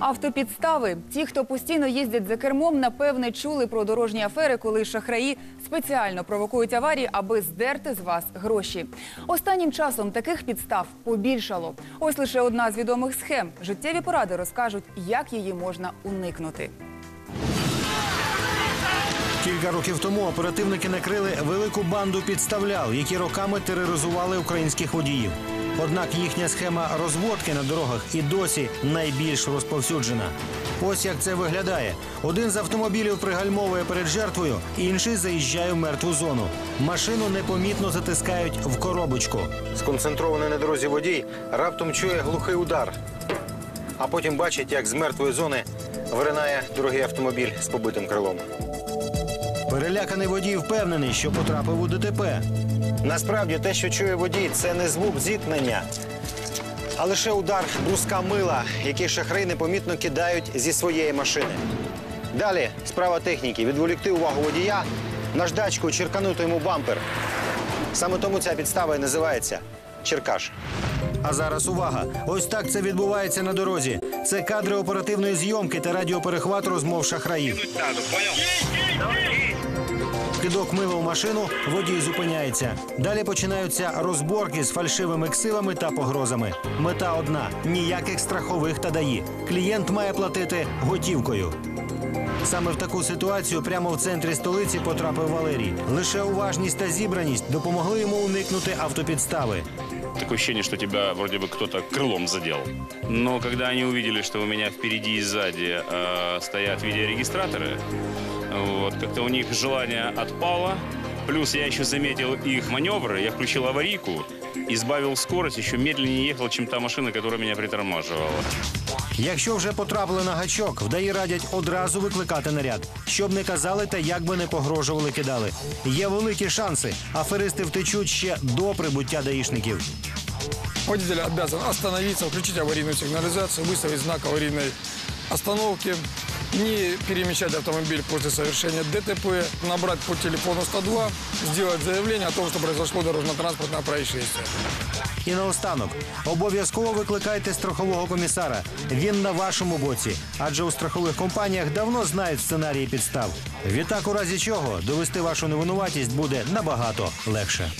Автопідстави. Ті, хто постійно їздять за кермом, напевне чули про дорожні афери, коли шахраї спеціально провокують аварії, аби здерти з вас гроші. Останнім часом таких підстав побільшало. Ось лише одна з відомих схем. Життєві поради розкажуть, як її можна уникнути. Кілька років тому оперативники накрили велику банду підставлял, які роками тероризували українських водіїв. Однак їхня схема розводки на дорогах і досі найбільш розповсюджена. Ось як це виглядає: один з автомобілів пригальмовує перед жертвою, інший заїжджає в мертву зону. Машину непомітно затискають в коробочку. Сконцентрований на дорозі водій раптом чує глухий удар, а потім бачить, як з мертвої зони виринає дорогий автомобіль з побитим крилом. Переляканий водій впевнений, що потрапив у ДТП. Насправді те, що чує водій, це не звук зіткнення, а лише удар бруска мила, який шахраї непомітно кидають зі своєї машини. Далі справа техніки відволікти увагу водія, наждачку черканути йому бампер. Саме тому ця підстава і називається Черкаш. А зараз увага! Ось так це відбувається на дорозі. Це кадри оперативної зйомки та радіоперехват розмов шахраїв Кидок мила у машину, водій зупиняється. Далі починаються розборки з фальшивими ксивами та погрозами. Мета одна ніяких страхових та даї. Клієнт має платити готівкою. Саме в таку ситуацію прямо в центрі столиці потрапив Валерій. Лише уважність та зібраність допомогли йому уникнути автопідстави. Такое ощущение, что тебя вроде бы кто-то крылом задел. Но когда они увидели, что у меня впереди и сзади э, стоят видеорегистраторы, вот, как-то у них желание отпало. Плюс я еще заметил их маневры, я включил аварийку и сбавил скорость, еще медленнее ехал, чем та машина, которая меня притормаживала. Якщо вже потрапили на гачок, вдаї радять одразу викликати наряд, щоб не казали та як би не погрожували кидали. Є великі шанси. Аферисти втечуть ще до прибуття даїшників. Водитель обязан остановиться, включить аварийную сигнализацию, выставить знак аварийной остановки, не перемещать автомобиль после совершения ДТП, набрать по телефону 102, сделать заявление о том, что произошло дорожно-транспортное происшествие. І наостанок обов'язково викликайте страхового комісара. Він на вашому боці, адже у страхових компаніях давно знають сценарії підстав. Відтак, у разі чого довести вашу невинуватість буде набагато легше.